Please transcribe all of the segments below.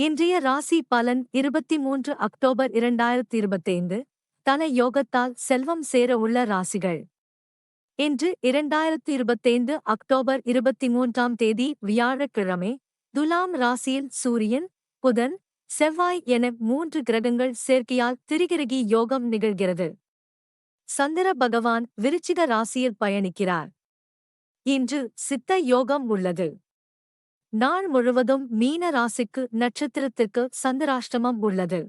இன்றைய ராசி பலன் இருபத்தி மூன்று அக்டோபர் இரண்டாயிரத்தி இருபத்தைந்து தன யோகத்தால் செல்வம் சேர உள்ள ராசிகள். இன்று இரண்டாயிரத்தி இருபத்தைந்து அக்டோபர் இருபத்தி மூன்றாம் தேதி வியாழக்கிழமை துலாம் ராசியில் சூரியன் புதன் செவ்வாய் என மூன்று கிரகங்கள் சேர்க்கையால் திரிகிரகி யோகம் நிகழ்கிறது. சந்திர பகவான் விருச்சிக ராசியில் பயணிக்கிறார். இன்று சித்த யோகம் உள்ளது. நாள் முழுவதும் மீன ராசிக்கு நட்சத்திரத்திற்கு சந்திராஷ்டமம் உள்ளது.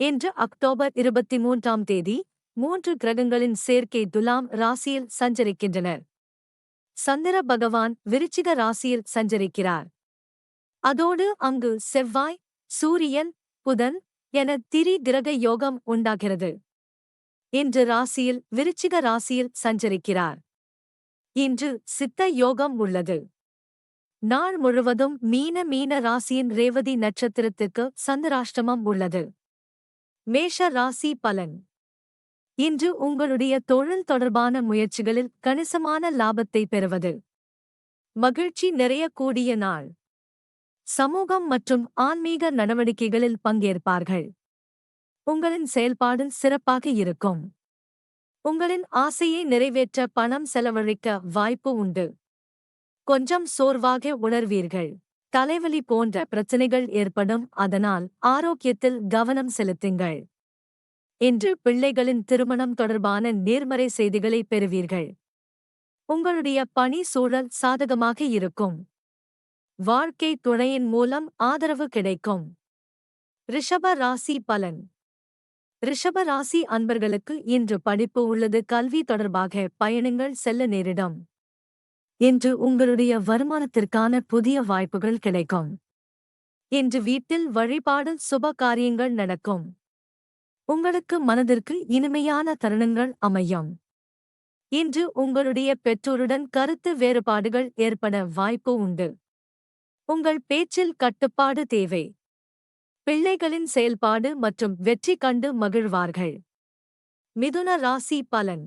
இன்று அக்டோபர் இருபத்தி மூன்றாம் தேதி மூன்று கிரகங்களின் சேர்க்கை துலாம் ராசியில் சஞ்சரிக்கின்றனர். சந்திர பகவான் விருச்சிக ராசியில் சஞ்சரிக்கிறார். அதோடு அங்கு செவ்வாய் சூரியன் புதன் என திரி கிரக யோகம் உண்டாகிறது. இன்று ராசியில் விருச்சிக ராசியில் சஞ்சரிக்கிறார். இன்று சித்த யோகம் உள்ளது. நாள் முழுவதும் மீன மீன ராசியின் ரேவதி நட்சத்திரத்திற்கு சந்திராஷ்டமம் உள்ளது. மேஷ ராசி பலன். இன்று உங்களுடைய தொழில் தொடர்பான முயற்சிகளில் கணிசமான லாபத்தை பெறுவது. மகிழ்ச்சி நிறையக்கூடிய நாள். சமூகம் மற்றும் ஆன்மீக நடவடிக்கைகளில் பங்கேற்பார்கள். உங்களின் செயல்பாடு சிறப்பாக இருக்கும். உங்களின் ஆசையை நிறைவேற்ற பணம் செலவழிக்க வாய்ப்பு உண்டு. கொஞ்சம் சோர்வாக உணர்வீர்கள். தலைவலி போன்ற பிரச்சனைகள் ஏற்படும் அதனால் ஆரோக்கியத்தில் கவனம் செலுத்துங்கள். இன்று பிள்ளைகளின் திருமணம் தொடர்பான நேர்மறை செய்திகளை பெறுவீர்கள். உங்களுடைய பணி சூழல் சாதகமாக இருக்கும். வாழ்க்கை துணையின் மூலம் ஆதரவு கிடைக்கும். ரிஷப ராசி பலன். ரிஷப ராசி அன்பர்களுக்கு இன்று படிப்பு உள்ளது கல்வி தொடர்பாக பயணங்கள் செல்ல நேரிடும். இன்று உங்களுடைய வருமானத்திற்கான புதிய வாய்ப்புகள் கிடைக்கும். இன்று வீட்டில் வழிபாடு சுப காரியங்கள் நடக்கும். உங்களுக்கு மனதிற்கு இனிமையான தருணங்கள் அமையும். இன்று உங்களுடைய பெற்றோருடன் கருத்து வேறுபாடுகள் ஏற்பட வாய்ப்பு உண்டு. உங்கள் பேச்சில் கட்டுப்பாடு தேவை. பிள்ளைகளின் செயல்பாடு மற்றும் வெற்றி கண்டு மகிழ்வார்கள். மிதுன ராசி பலன்.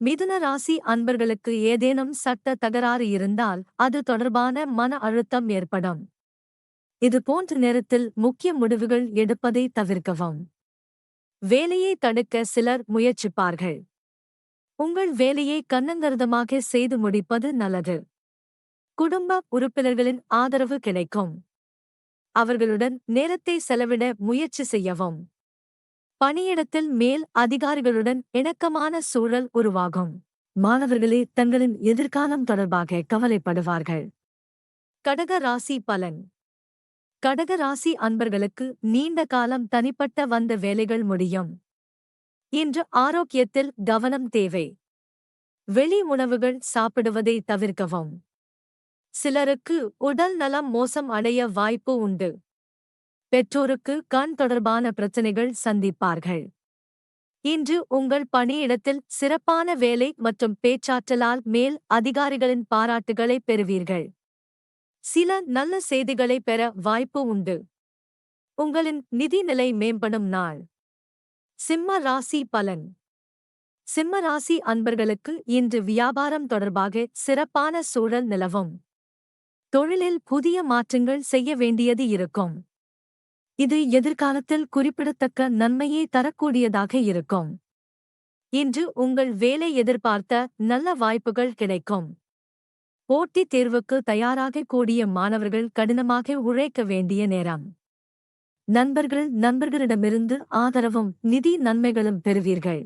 மிதுன ராசி அன்பர்களுக்கு ஏதேனும் சட்ட தகராறு இருந்தால் அது தொடர்பான மன அழுத்தம் ஏற்படும். இது போன்ற நேரத்தில் முக்கிய முடிவுகள் எடுப்பதை தவிர்க்கவும். வேலையை தடுக்க சிலர் முயற்சிப்பார்கள். உங்கள் வேலையை கண்ணங்கருதமாக செய்து முடிப்பது நல்லது. குடும்ப உறுப்பினர்களின் ஆதரவு கிடைக்கும். அவர்களுடன் நேரத்தை செலவிட முயற்சி செய்யவும். பணியிடத்தில் மேல் அதிகாரிகளுடன் இணக்கமான சூழல் உருவாகும். மாணவர்களே தங்களின் எதிர்காலம் தொடர்பாக கவலைப்படுவார்கள். கடக ராசி பலன். கடக ராசி அன்பர்களுக்கு நீண்ட காலம் தனிப்பட்ட வந்த வேலைகள் முடியும். இன்று ஆரோக்கியத்தில் கவனம் தேவை. வெளி உணவுகள் சாப்பிடுவதை தவிர்க்கவும். சிலருக்கு உடல் நலம் மோசம் அடைய வாய்ப்பு உண்டு. பெற்றோருக்கு கண் தொடர்பான பிரச்சனைகள் சந்திப்பார்கள். இன்று உங்கள் பணியிடத்தில் சிறப்பான வேலை மற்றும் பேச்சாற்றலால் மேல் அதிகாரிகளின் பாராட்டுகளை பெறுவீர்கள். சில நல்ல செய்திகளை பெற வாய்ப்பு உண்டு. உங்களின் நிதி நிலை மேம்படும் நாள். சிம்ம ராசி பலன். சிம்ம ராசி அன்பர்களுக்கு இன்று வியாபாரம் தொடர்பாக சிறப்பான சூழல் நிலவும். தொழிலில் புதிய மாற்றங்கள் செய்ய வேண்டியது இருக்கும். இது எதிர்காலத்தில் குறிப்பிடத்தக்க நன்மையை தரக்கூடியதாக இருக்கும். இன்று உங்கள் வேலை எதிர்பார்த்த நல்ல வாய்ப்புகள் கிடைக்கும். போட்டித் தேர்வுக்கு தயாராக கூடிய மாணவர்கள் கடினமாக உழைக்க வேண்டிய நேரம். நண்பர்கள் நண்பர்களிடமிருந்து ஆதரவும் நிதி நன்மைகளும் பெறுவீர்கள்.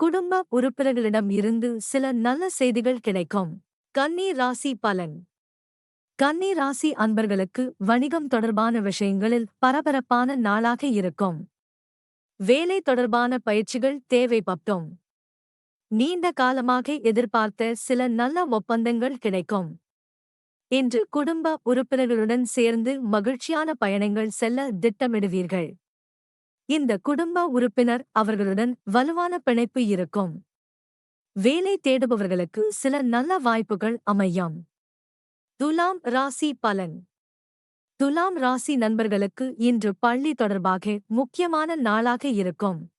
குடும்ப உறுப்பினர்களிடம் இருந்து சில நல்ல செய்திகள் கிடைக்கும். கன்னி ராசி பலன். கன்னி ராசி அன்பர்களுக்கு வணிகம் தொடர்பான விஷயங்களில் பரபரப்பான நாளாக இருக்கும். வேலை தொடர்பான பயிற்சிகள் தேவைப்பட்டோம். நீண்ட காலமாக எதிர்பார்த்த சில நல்ல ஒப்பந்தங்கள் கிடைக்கும். இன்று குடும்ப உறுப்பினர்களுடன் சேர்ந்து மகிழ்ச்சியான பயணங்கள் செல்ல திட்டமிடுவீர்கள். இந்த குடும்ப உறுப்பினர் அவர்களுடன் வலுவான பிணைப்பு இருக்கும். வேலை தேடுபவர்களுக்கு சில நல்ல வாய்ப்புகள் அமையும். துலாம் ராசி பலன். துலாம் ராசி நண்பர்களுக்கு இன்று பள்ளி தொடர்பாக முக்கியமான நாளாக இருக்கும்.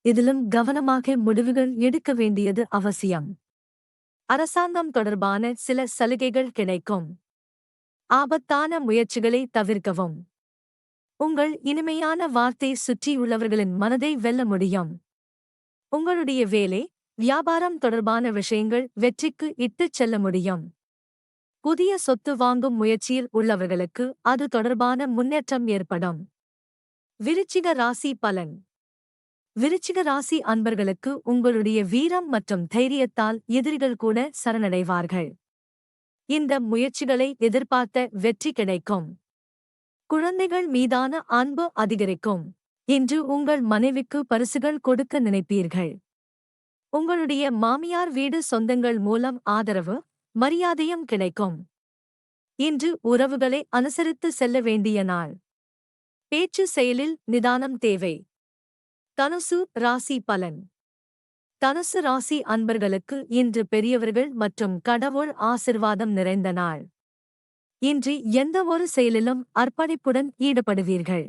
இதிலும் கவனமாக முடிவுகள் எடுக்க வேண்டியது அவசியம். அரசாங்கம் தொடர்பான சில சலுகைகள் கிடைக்கும். ஆபத்தான முயற்சிகளை தவிர்க்கவும். உங்கள் இனிமையான வார்த்தை சுற்றியுள்ளவர்களின் மனதை வெல்ல முடியும். உங்களுடைய வேலை வியாபாரம் தொடர்பான விஷயங்கள் வெற்றிக்கு இட்டுச் செல்ல முடியும். புதிய சொத்து வாங்கும் முயற்சியில் உள்ளவர்களுக்கு அது தொடர்பான முன்னேற்றம் ஏற்படும். விருச்சிக ராசி பலன். விருச்சிக ராசி அன்பர்களுக்கு உங்களுடைய வீரம் மற்றும் தைரியத்தால் எதிரிகள் கூட சரணடைவார்கள். இந்த முயற்சிகளை எதிர்பார்த்த வெற்றி கிடைக்கும். குழந்தைகள் மீதான அன்பு அதிகரிக்கும். இன்று உங்கள் மனைவிக்கு பரிசுகள் கொடுக்க நினைப்பீர்கள். உங்களுடைய மாமியார் வீடு சொந்தங்கள் மூலம் ஆதரவு மரியாதையும் கிடைக்கும். இன்று உறவுகளை அனுசரித்து செல்ல வேண்டிய நாள். பேச்சு செயலில் நிதானம் தேவை. தனுசு ராசி பலன். தனுசு ராசி அன்பர்களுக்கு இன்று பெரியவர்கள் மற்றும் கடவுள் ஆசிர்வாதம் நிறைந்த நாள். இன்று எந்த ஒரு செயலிலும் அர்ப்பணிப்புடன் ஈடுபடுவீர்கள்.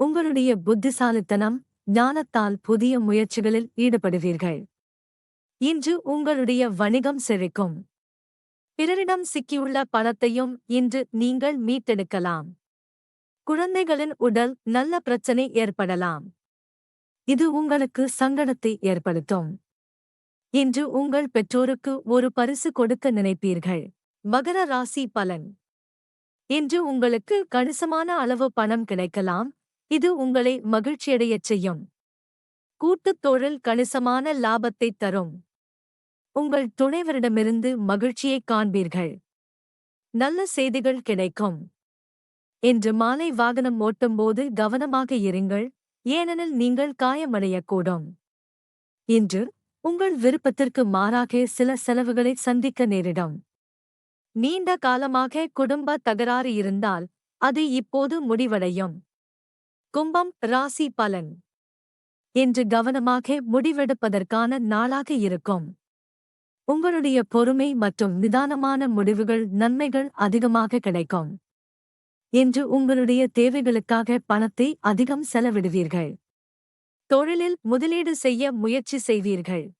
உங்களுடைய புத்திசாலித்தனம் ஞானத்தால் புதிய முயற்சிகளில் ஈடுபடுவீர்கள். இன்று உங்களுடைய வணிகம் செழிக்கும். பிறரிடம் சிக்கியுள்ள பணத்தையும் இன்று நீங்கள் மீட்டெடுக்கலாம். குழந்தைகளின் உடல் நல்ல பிரச்சனை ஏற்படலாம். இது உங்களுக்கு சங்கடத்தை ஏற்படுத்தும். இன்று உங்கள் பெற்றோருக்கு ஒரு பரிசு கொடுக்க நினைப்பீர்கள். மகர ராசி பலன். இன்று உங்களுக்கு கணிசமான அளவு பணம் கிடைக்கலாம். இது உங்களை மகிழ்ச்சியடையச் செய்யும். கூட்டுத் தொழில் கணிசமான லாபத்தைத் தரும். உங்கள் துணைவரிடமிருந்து மகிழ்ச்சியைக் காண்பீர்கள். நல்ல செய்திகள் கிடைக்கும். இன்று மாலை வாகனம் ஓட்டும்போது கவனமாக இருங்கள் ஏனெனில் நீங்கள் காயமடையக்கூடும். இன்று உங்கள் விருப்பத்திற்கு மாறாக சில செலவுகளை சந்திக்க நேரிடும். நீண்ட காலமாக குடும்ப தகராறு இருந்தால் அது இப்போது முடிவடையும். கும்பம் ராசி பலன். இன்று கவனமாக முடிவெடுப்பதற்கான நாளாக இருக்கும். உங்களுடைய பொறுமை மற்றும் நிதானமான முடிவுகள் நன்மைகள் அதிகமாக கிடைக்கும். என்று உங்களுடைய தேவைகளுக்காக பணத்தை அதிகம் செலவிடுவீர்கள். தொழிலில் முதலீடு செய்ய முயற்சி செய்வீர்கள்.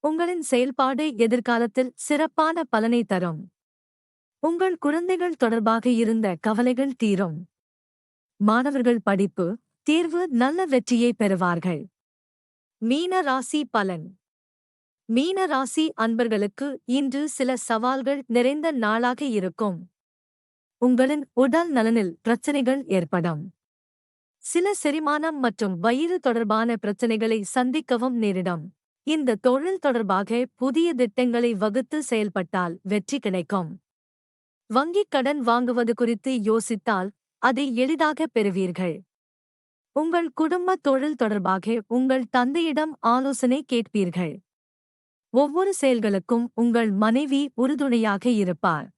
உங்களின் செயல்பாடு எதிர்காலத்தில் சிறப்பான பலனை தரும். உங்கள் குழந்தைகள் தொடர்பாக இருந்த கவலைகள் தீரும். மாணவர்கள் படிப்பு தேர்வு நல்ல வெற்றியை பெறுவார்கள். மீன ராசி பலன். மீன ராசி அன்பர்களுக்கு இன்று சில சவால்கள் நிறைந்த நாளாக இருக்கும். உங்களின் உடல் நலனில் பிரச்சனைகள் ஏற்படும். சில செரிமானம் மற்றும் வயிறு தொடர்பான பிரச்சனைகளை சந்திக்கவும் நேரிடும். இந்த தொழில் தொடர்பாக புதிய திட்டங்களை வகுத்து செயல்பட்டால் வெற்றி கிடைக்கும். வங்கிக் கடன் வாங்குவது குறித்து யோசித்தால் அதை எளிதாக பெறுவீர்கள். உங்கள் குடும்ப தொழில் தொடர்பாக உங்கள் தந்தையிடம் ஆலோசனை கேட்பீர்கள். ஒவ்வொரு செயல்களுக்கும் உங்கள் மனைவி உறுதுணையாக இருப்பார்.